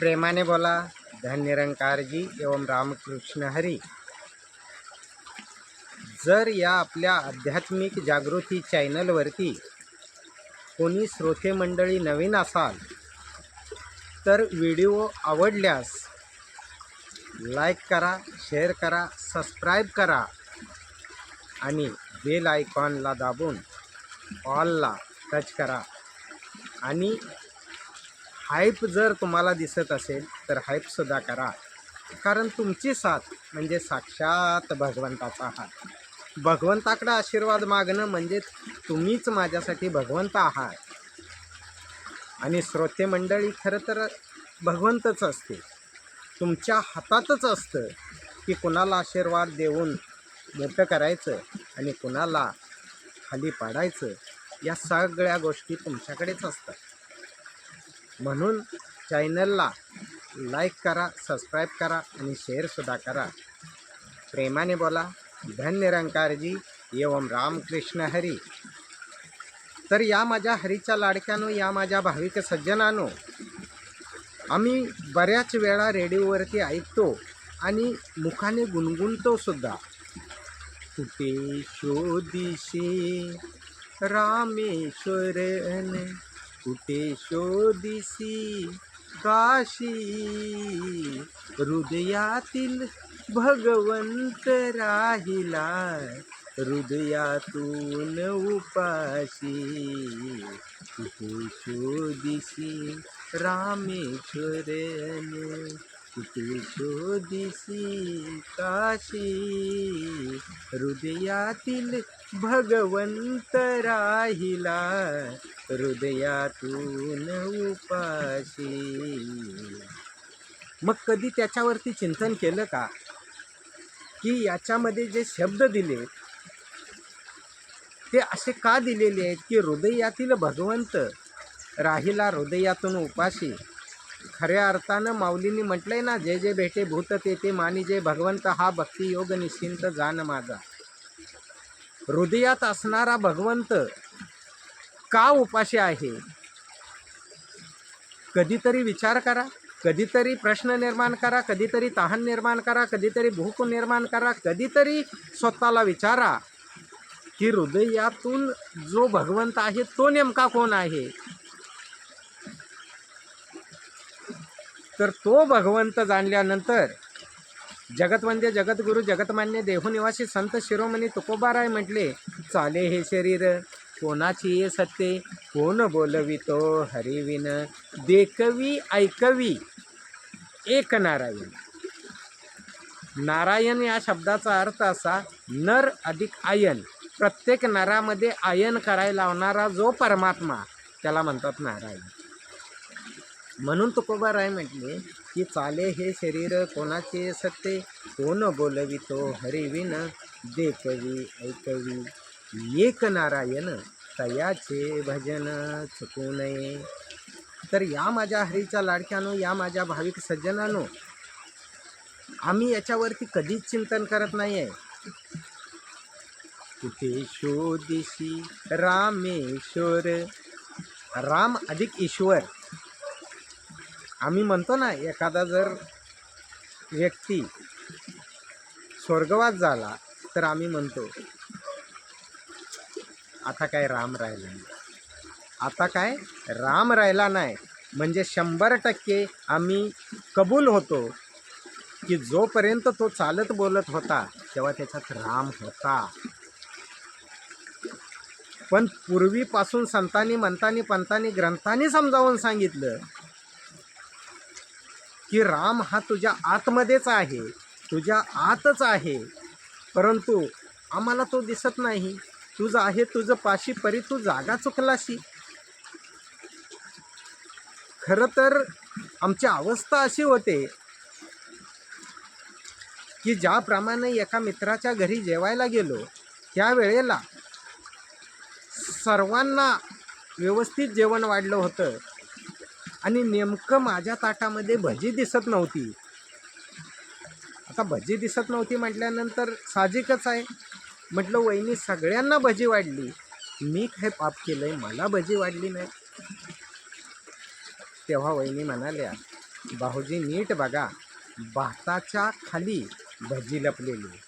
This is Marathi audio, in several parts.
प्रेमाने बोला धन निरंकारजी एवं रामकृष्ण हरी. जर या आपल्या आध्यात्मिक जागृती चॅनलवरती कोणी श्रोते मंडळी नवीन असाल तर व्हिडिओ आवडल्यास लाईक करा शेअर करा सबस्क्राईब करा आणि बेल आयकॉनला दाबून ऑलला टच करा आणि हाईप जर तुम्हाला दिसत असेल तर हाईपसुद्धा करा. कारण तुमची साथ म्हणजे साक्षात भगवंताचा हात. भगवंताकडं आशीर्वाद मागणं म्हणजे तुम्हीच माझ्यासाठी भगवंत आहात. आणि श्रोते मंडळी खरं तर भगवंतच असते. तुमच्या हातातच असतं की कुणाला आशीर्वाद देऊन मोठं करायचं आणि कुणाला खाली पाडायचं या सगळ्या गोष्टी तुमच्याकडेच असतात. म्हणून चॅनलला लाईक करा सबस्क्राईब करा आणि शेअरसुद्धा करा. प्रेमाने बोला धन निरंकारजी एवं रामकृष्ण हरी. तर या माझ्या हरीच्या लाडक्यानो या माझ्या भाविक सज्जनानो आम्ही बऱ्याच वेळा रेडिओवरती ऐकतो आणि मुखाने गुणगुणतो सुद्धा. कुठे शोधिशी रामेश्वरन कुठे शोधिसी काशी? हृदयातील भगवंत राहिला हृदयातून उपाशी. कुठे शोधिसी रामेश्वरन? कुठे शोधिसी काशी. हृदयातील भगवंत राहिला. हृदयातून उपाशी. मग कधी त्याच्यावरती चिंतन केलं का? की याच्यामध्ये जे शब्द दिले ते असे का दिलेले आहेत की हृदयातील भगवंत राहिला हृदयातून उपाशी? खऱ्या अर्थानं माऊलींनी म्हटलंय ना जे जे भेटे भूत ते ते मानी जे भगवंत हा भक्ती योग निश्चिंत जाण माझा. हृदयात असणारा भगवंत का उपाशी आहे? कधीतरी विचार करा कधीतरी प्रश्न निर्माण करा कधीतरी तहान निर्माण करा कधीतरी भूक निर्माण करा कधीतरी स्वतःला विचारा की हृदयातून जो भगवंत आहे तो नेमका कोण आहे? तर तो भगवंत जाणल्यानंतर जगतवंद्य जगद्गुरु जगतमान्य देहनिवासी संत शिरोमणी तुकोबाराय म्हटले चाले हे शरीर कोणाची ये सत्ते? कोण बोलवितो हरिविन देखवी ऐकवी एक नारायण नारायण या शब्दाचा अर्थ असा नर अधिक आयन. प्रत्येक नरामध्ये आयन करायला लावणारा जो परमात्मा त्याला म्हणतात नारायण. म्हणून तुकोबाराय म्हटले की चाले हे शरीर कोणाचे सत्ते? कोण बोलवितो हरिविन देखवी ऐकवी एक नारायण तयाचे भजन चुकू नये. तर या माझ्या हरीच्या लाडक्यानो या माझ्या भाविक सज्जनानो आम्ही याच्यावरती कधीच चिंतन करत नाही आहे कुठे शोधिशी रामेश्वर? राम अधिक ईश्वर. आम्ही म्हणतो ना एखादा जर व्यक्ती स्वर्गवास झाला तर आम्ही म्हणतो आता काय राम राहिला नाही. आता काय राम राहिला नाही. म्हणजे शंभर टक्के आम्ही कबूल होतो की जोपर्यंत तो चालत बोलत होता तेव्हा त्याच्यात राम होता. पण पूर्वीपासून संतांनी मंतांनी पंतांनी ग्रंथांनी समजावून सांगितलं की राम हा तुझ्या आतमध्येच आहे. तुझ्या आतच आहे. परंतु आम्हाला तो दिसत नाही. तुझं आहे तुझं पाशी परी तू जागा चुकलाशी. खरं तर आमची अवस्था अशी होते की ज्याप्रमाणे एका मित्राच्या घरी जेवायला गेलो त्यावेळेला सर्वांना व्यवस्थित जेवण वाढलं होतं. आणि नेमकं माझ्या ताटामध्ये भजी दिसत नव्हती. आता भजी दिसत नव्हती म्हटल्यानंतर साहजिकच आहे. म्हटलं वहिनी सगळ्यांना भजी वाढली. मी काय पाप केलं आहे मला भजी वाढली नाही. तेव्हा वहिनी म्हणाल्या भाऊजी नीट बघा. भाताच्या खाली भजी लपलेली.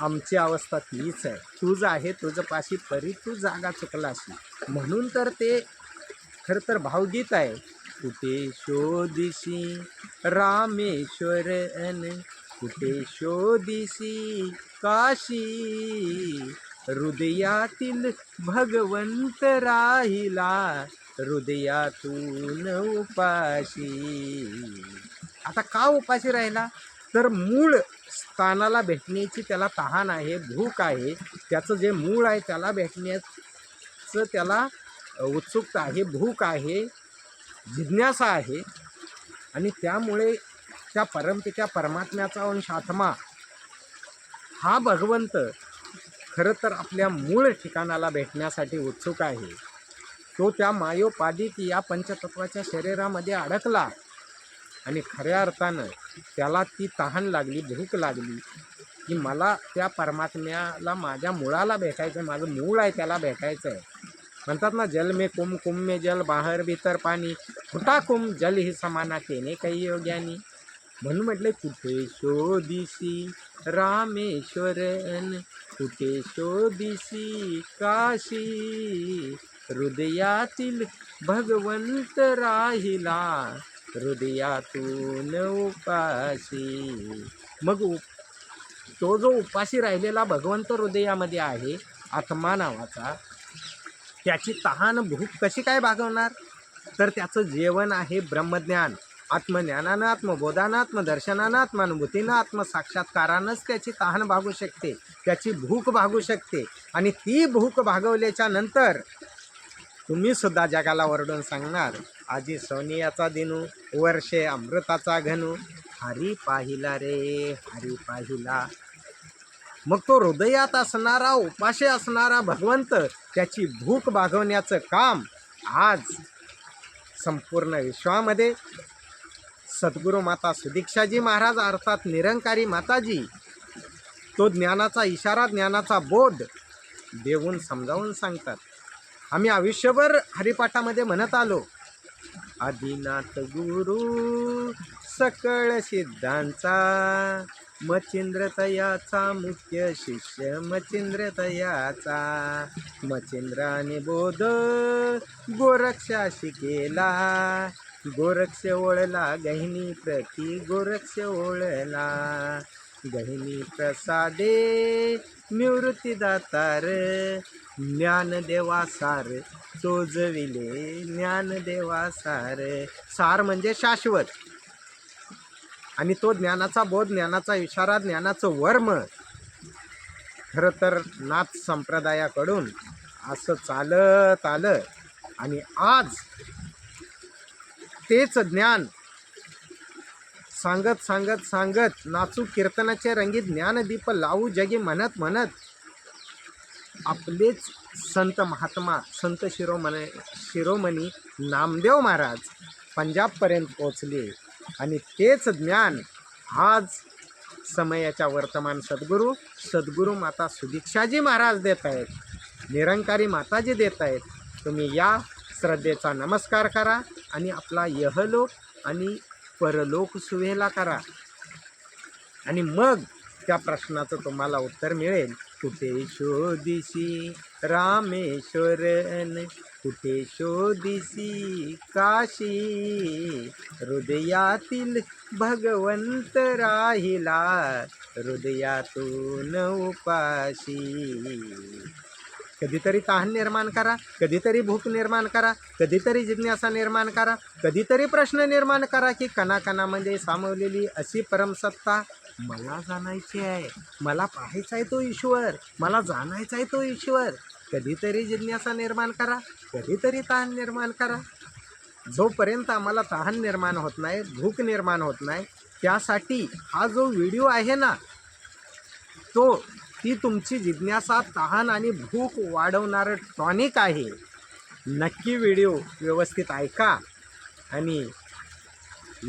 आमची अवस्था तीच आहे. तुझं आहे तुझं पाशी परी तू जागा चुकलाशी म्हणून तर ते खरं तर भावगीत आहे. कुठे शोधिसी रामेश्वर अन कुठे शोधिसी काशी? हृदयातील भगवंत राहिला हृदयातून उपाशी. आता का उपाशी राहिला? तर मूळ स्थानाला भेटण्याची त्याला तहान आहे भूक आहे. त्याचं जे मूळ आहे त्याला भेटण्याचं त्याला उत्सुकता आहे भूक आहे जिज्ञासा आहे. आणि त्यामुळे त्या परमपित्या परमात्म्याचा अंश आत्मा हा भगवंत खरं तर आपल्या मूळ ठिकाणाला भेटण्यासाठी उत्सुक आहे. तो त्या मायोपादित या पंचतत्वाच्या शरीरामध्ये अडकला आणि खऱ्या अर्थानं त्याला ती तहान लागली भूक लागली की मला त्या परमात्म्याला माझ्या मुळाला भेटायचं आहे माझं मूळ आहे त्याला भेटायचं आहे म्हणतात ना जल मे कुम कुम मे जल बाहेर भीतर पाणी फुटा कुम जल ही समाना केने काही योग्यानी म्हणून म्हटले कुठे शोधिसी रामेश्वरन? कुठे शोधिसी काशी? हृदयातील भगवंत राहिला हृदयातून उपाशी। मग उप तो जो उपाशी राहिलेला भगवंत हृदयामध्ये आहे आत्मा नावाचा त्याची तहान भूक कशी काय भागवणार? तर त्याचं जेवण आहे ब्रह्मज्ञान. आत्मज्ञानानं आत्मबोधानं आत्मदर्शनानं आत्मानुभूतीनं आत्मसाक्षात्कारानंच त्याची तहान भागू शकते. त्याची भूक भागू शकते. आणि ती भूक भागवल्याच्या नंतर तुम्ही सुद्धा जगाला ओरडून सांगणार आजी सोनियाचा दिनू वर्षे अमृताचा घनू. हरी पाहिला रे हरी पाहिला. मग तो हृदयात असणारा उपाशी असणारा भगवंत त्याची भूक भागवण्याचं काम आज संपूर्ण विश्वामध्ये सद्गुरू माता सुदीक्षाजी महाराज अर्थात निरंकारी माताजी तो ज्ञानाचा इशारा ज्ञानाचा बोध देऊन समजावून सांगतात. आम्ही आयुष्यभर हरिपाठामध्ये म्हणत आलो आदिनाथ गुरु सकळ सिद्धांचा मचिंद्रतयाचा मुख्य शिष्य मचिंद्रतयाचा मचिंद्राने बोध गोरक्षा शिकेला गोरक्ष ओळला गहिनी प्रती गोरक्ष ओळला. गहिनी प्रसादे निवृत्ती दातार ज्ञानदेवा सार चोजविले ज्ञानदेवा सार. सार म्हणजे शाश्वत. आणि तो ज्ञानाचा बोध ज्ञानाचा इशारा ज्ञानाचं वर्म खरं तर नाथ संप्रदायाकडून असं चालत आलं. आणि आज तेच ज्ञान सांगत सांगत सांगत नाचू कीर्तनाचे रंगीत ज्ञानदीप लावू जगी म्हणत म्हणत आपलेच संत महात्मा संत शिरोमणी शिरोमणी नामदेव महाराज पंजाबपर्यंत पोचले आणि तेच ज्ञान आज समयाच्या वर्तमान सद्गुरू सद्गुरू माता सुदीक्षाजी महाराज देत आहेत. निरंकारी माताजी देत आहेत. तुम्ही या श्रद्धेचा नमस्कार करा आणि आपला यहलोक आणि परलोक सुवेला करा. आणि मग त्या प्रश्नाचं तुम्हाला उत्तर मिळेल. कुठे शोधिसी रामेश्वरन? कुठे शोधिसी काशी? हृदयातील भगवंत राहिला हृदयातून उपाशी. कधीतरी तहान निर्माण करा कधीतरी भूक निर्माण करा कधीतरी जिज्ञासा निर्माण करा कधीतरी प्रश्न निर्माण करा की कणाकणामध्ये सामावलेली अशी परमसत्ता मला जाणायची आहे. मला पाहायचा आहे तो ईश्वर. मला जाणायचा आहे तो ईश्वर. कधीतरी जिज्ञासा निर्माण करा. कधीतरी तहान निर्माण करा. जोपर्यंत आम्हाला तहान निर्माण होत नाही भूक निर्माण होत नाही त्यासाठी हा जो व्हिडिओ आहे ना तो ती तुमची जिज्ञासा तहान आणि भूक वाढवणारं टॉनिक आहे. नक्की व्हिडिओ व्यवस्थित ऐका आणि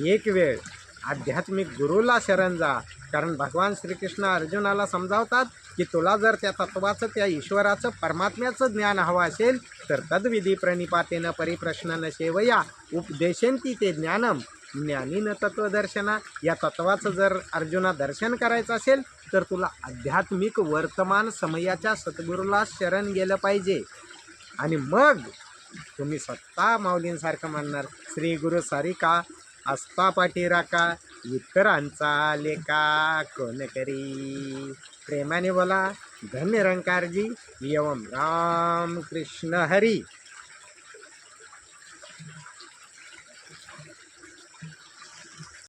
एक वेळ आध्यात्मिक गुरुला शरण जा. कारण भगवान श्रीकृष्ण अर्जुनाला समजावतात की तुला जर त्या तत्वाचं त्या ईश्वराचं परमात्म्याचं ज्ञान हवं असेल तर तद्विधी प्रणिपातेनं परिप्रश्न न सेवया उपदेशंती ते ज्ञानम. ज्ञानीनं तत्वदर्शना या तत्वाचं जर अर्जुना दर्शन करायचं असेल तर तुला आध्यात्मिक वर्तमान समयाच्या सद्गुरूला शरण गेलं पाहिजे. आणि मग तुम्ही स्वतः माऊलींसारखं म्हणणार श्री गुरु सारिका आस्था पाठीराका इतरांचा लेखा कोण करी? प्रेमाने बोला धन्य रंकारजी एवम राम कृष्ण हरी.